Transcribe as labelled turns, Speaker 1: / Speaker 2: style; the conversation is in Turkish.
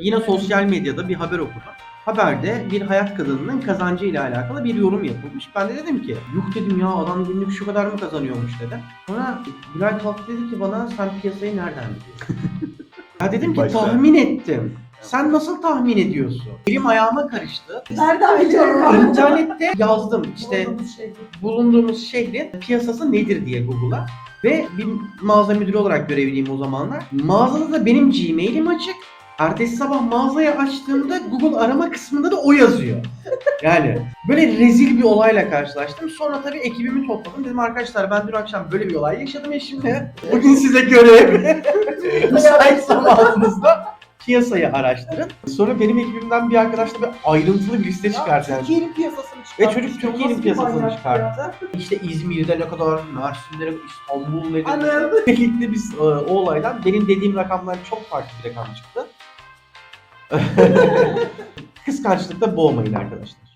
Speaker 1: Yine sosyal medyada bir haber okudum. Haberde bir hayat kadınının kazancı ile alakalı bir yorum yapılmış. Ben de dedim ki, yuh dedim ya adam günlük şu kadar mı kazanıyormuş dedim. Sonra Gülay kalktı dedi ki bana sen piyasayı nereden biliyorsun? ya dedim ki
Speaker 2: Başla.
Speaker 1: tahmin ettim. Sen nasıl tahmin ediyorsun? Elim ayağıma karıştı.
Speaker 3: Nereden biliyorum?
Speaker 1: İnternette yazdım işte
Speaker 3: Bulunduğumuz şey.
Speaker 1: bulunduğumuz şehrin piyasası nedir diye Google'a. Ve bir mağaza müdürü olarak görevliyim o zamanlar. Mağazada da benim Gmail'im açık. Ertesi sabah mağazayı açtığımda Google arama kısmında da o yazıyor. Yani böyle rezil bir olayla karşılaştım. Sonra tabii ekibimi topladım. Dedim arkadaşlar ben dün akşam böyle bir olay yaşadım eşimle. Bugün size görev. Müsait zamanınızda piyasayı araştırın. Sonra benim ekibimden bir arkadaş da bir ayrıntılı bir liste çıkarttı. Yani
Speaker 3: Türkiye'nin piyasasını
Speaker 1: Ve
Speaker 3: çıkarttı.
Speaker 1: çocuk
Speaker 3: İşte o
Speaker 1: Türkiye'nin piyasasını çıkarttı. İşte İzmir'de ne kadar, Mersin'de ne kadar, İstanbul ne kadar. Birlikte biz o olaydan benim dediğim rakamdan çok farklı bir rakam çıktı. Kıskançlıkta boğmayın arkadaşlar.